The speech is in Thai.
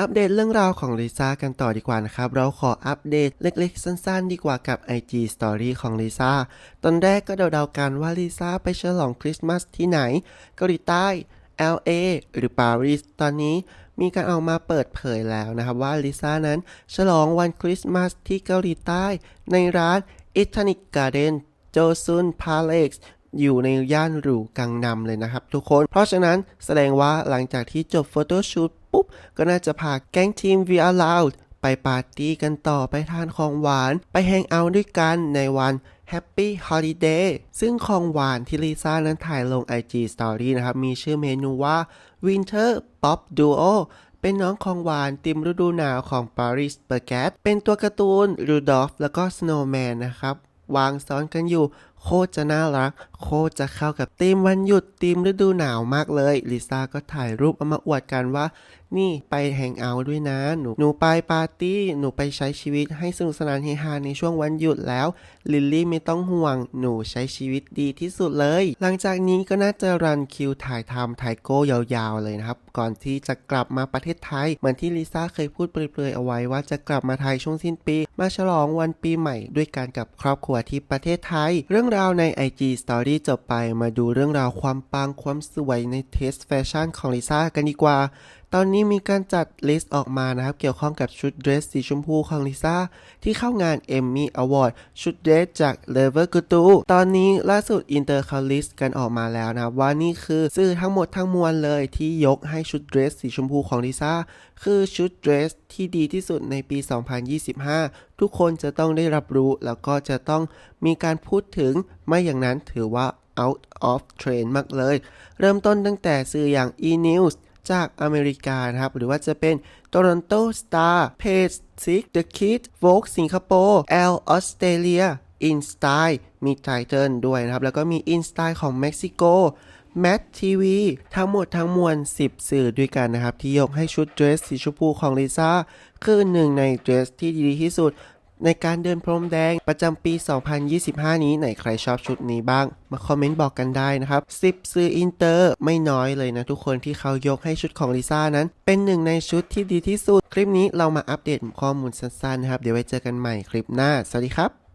อัปเดตเรื่องราวของลิซ่ากันต่อดีกว่านะครับ เราขออัปเดตเล็กๆ สั้นๆ ดีกว่ากับ IG Story ของลิซ่า ตอนแรกก็เดาๆกันว่าลิซ่าไปฉลองคริสต์มาสที่ไหนเกาหลีใต้ LA หรือปารีส ตอนนี้มีการออกมาเปิดเผยแล้วนะครับว่าลิซ่านั้นฉลองวันคริสต์มาสที่เกาหลีใต้ ในร้าน Ethnic Garden โจซุนพาเลก อยู่ในย่านหรูกังนำเลยนะครับทุกคน เพราะฉะนั้นแสดงว่าหลังจากที่จบโฟโต้ชูตปุ๊บ ก็น่าจะพาแก๊งทีม We Are Loud ไปปาร์ตี้กันต่อไปทานของหวาน ไปแฮงเอาท์ด้วยกันในวัน Happy Holiday ซึ่งของหวานที่ลิซ่านั้นถ่ายลง IG Story นะครับ มีชื่อเมนูว่า Winter Pop Duo เป็นน้องของหวานติมฤดูหนาวของ Paris b a g u e t เป็นตัวการ์ตูน Rudolph แล้วก็ Snowman นะครับ วางซ้อนกันอยู่โคตรจะน่ารัก โคตรจะเข้ากับธีมวันหยุดธีมฤดูหนาวมากเลย ลิซ่าก็ถ่ายรูปเอามาอวดกันว่า นี่ไปแฮงเอาท์ด้วยนะ หนูหนูไปปาร์ตี้ หนูไปใช้ชีวิตให้สนุกสนานเฮฮาในช่วงวันหยุดแล้ว ลิลลี่ไม่ต้องห่วง หนูใช้ชีวิตดีที่สุดเลย หลังจากนี้ก็น่าจะรันคิวถ่ายทำไทโก้ยาวๆเลยนะครับ ก่อนที่จะกลับมาประเทศไทย เหมือนที่ลิซ่าเคยพูดเปรยๆเอาไว้ว่าจะกลับมาไทยช่วงสิ้นปี มาฉลองวันปีใหม่ด้วยกันกับครอบครัวที่ประเทศไทย เรื่องราวใน IG Story จบไปมาดูเรื่องราวความปังความสวยในเทสแฟชั่นของลิซ่ากันดีกว่า ตอนนี้มีการจัดลิสต์ออกมานะครับ เกี่ยวข้องกับชุดเดรสสีชมพูของลิซ่าที่เข้างาน Emmy Award ชุดเดรสจาก Lever g u t u ตอนนี้ล่าสุดอินเตอร์เขาลิสต์กันออกมาแล้วนะว่านี่คือสื่อทั้งหมดทั้งมวลเลยที่ยกให้ชุดเดรสสีชมพูของลิซ่าคือชุดเดรสที่ดีที่สุดในปี 2025 ทุกคนจะต้องได้รับรู้แล้วก็จะต้องมีการพูดถึงไม่อย่างนั้นถือว่า out of trend มากเลย เริ่มต้นตั้งแต่สื่ออย่าง e-news จากอเมริกานะครับ หรือว่าจะเป็น Toronto Star Page Six The Kid Vogue สิงคโปร์ L Australia In Style มีไทเทิลด้วยนะครับ แล้วก็มี In Style ของเม็กซิโกแมททีวีทั้งหมดทั้งมวล 10 สื่อด้วยกันนะครับ ที่ยกให้ชุดเดรสสีชมพูของลิซ่าคือหนึ่งในเดรสที่ดีที่สุด ในการเดินพรมแดงประจำปี 2025 นี้ไหนใครชอบชุดนี้บ้าง มาคอมเมนต์บอกกันได้นะครับ10ซื้ออินเตอร์ไม่น้อยเลยนะทุกคนที่เขายกให้ชุดของลิซ่านั้น เป็นหนึ่งในชุดที่ดีที่สุด คลิปนี้เรามาอัปเดตข้อมูลสั้นๆนะครับ เดี๋ยวไว้เจอกันใหม่คลิปหน้า สวัสดีครับ